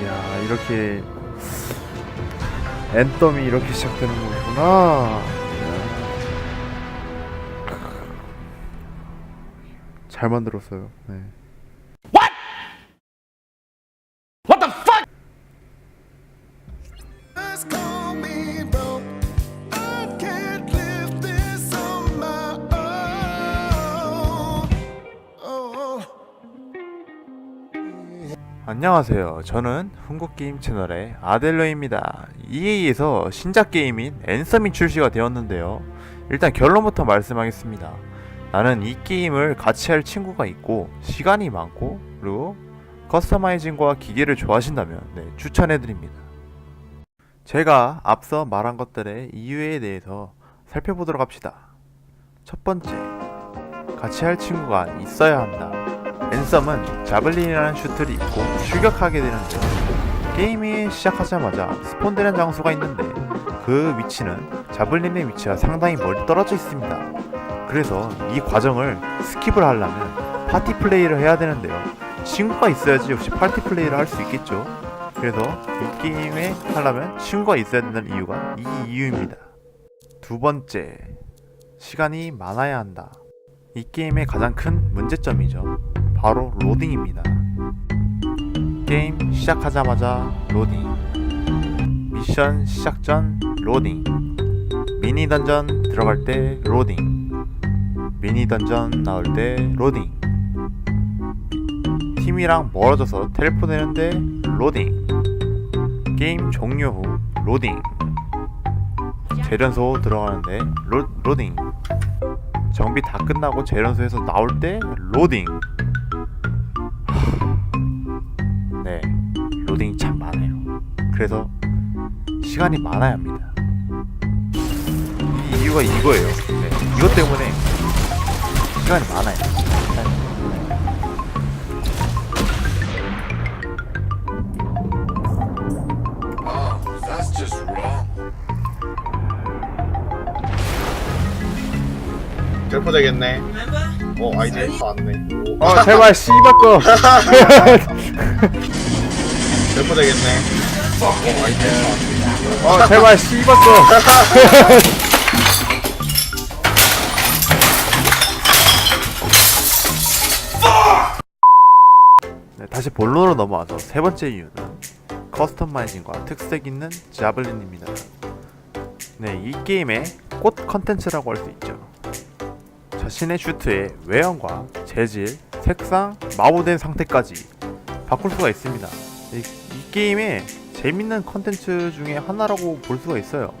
이야 이렇게 앤덤이 이렇게 시작되는 거구나. 잘 만들었어요. 네. 안녕하세요. 저는 한국게임 채널의 아델러입니다. EA에서 신작 게임인 앤썸이 출시가 되었는데요. 일단 결론부터 말씀하겠습니다. 나는 이 게임을 같이 할 친구가 있고 시간이 많고 그리고 커스터마이징과 기계를 좋아하신다면 네, 추천해드립니다. 제가 앞서 말한 것들의 이유에 대해서 살펴보도록 합시다. 첫 번째, 같이 할 친구가 있어야 한다. 앤썸은 자블린이라는 슈트를 입고 출격하게 되는데 게임이 시작하자마자 스폰되는 장소가 있는데 그 위치는 자블린의 위치와 상당히 멀리 떨어져 있습니다. 그래서 이 과정을 스킵을 하려면 파티 플레이를 해야 되는데요. 친구가 있어야지 역시 파티 플레이를 할 수 있겠죠. 그래서 이 게임에 하려면 친구가 있어야 된다는 이유가 이 이유입니다. 두 번째, 시간이 많아야 한다. 이 게임의 가장 큰 문제점이죠. 바로 로딩입니다. 게임 시작하자마자 로딩. 미션 시작 전 로딩. 미니 던전 들어갈 때 로딩. 미니 던전 나올 때 로딩. 팀이랑 멀어져서 텔포 되는데 로딩. 게임 종료 후 로딩. 재련소 들어가는데 로, 로딩. 정비 다 끝나고 재련소에서 나올 때 로딩. 로딩이 참 많아요. 그래서 시간이 많아야 합니다. 이 이유가 이거예요. 네, 이것 때문에 시간이 많아요. That's just wrong. 결포 되겠네. 어 아이디. 오, 어 제발 거. 어다 왔네. 어 제발 씨발 거. 네, 다시 본론으로 넘어와서 세 번째 이유는 커스터마이징과 특색 있는 자블린입니다. 네, 이 게임의 꽃 컨텐츠라고 할 수 있죠. 자신의 슈트의 외형과 재질, 색상, 마모된 상태까지 바꿀 수가 있습니다. 게임의 재밌는 컨텐츠 중에 하나라고 볼 수가 있어요.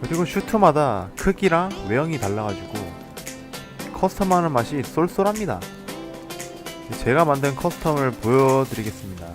그리고 슈트마다 크기랑 외형이 달라가지고 커스텀하는 맛이 쏠쏠합니다. 제가 만든 커스텀을 보여드리겠습니다.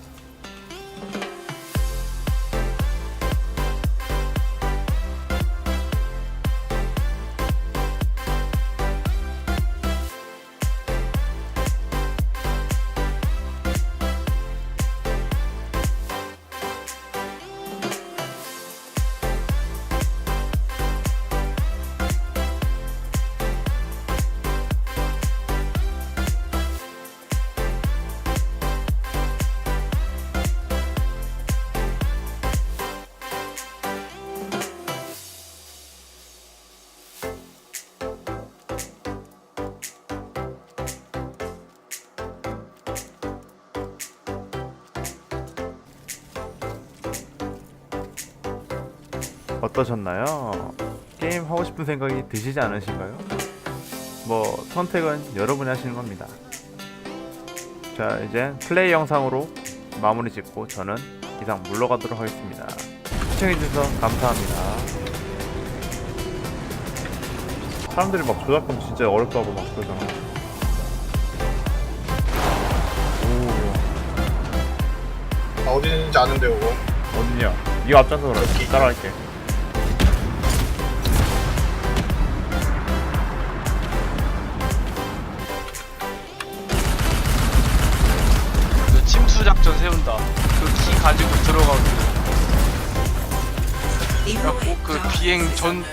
어떠셨나요? 게임 하고 싶은 생각이 드시지 않으신가요? 뭐 선택은 여러분이 하시는 겁니다. 자 이제 플레이 영상으로 마무리 짓고 저는 이상 물러가도록 하겠습니다. 시청해주셔서 감사합니다. 사람들이 막 조작하면 진짜 어렵다고 막 그러잖아. 오, 아 어디 있는지 아는데 오고. 어딨냐? 네가 앞장서 그래. 따라갈게. 작전 세운다. 그 키 가지고 들어가고. 그래갖고 그 비행 전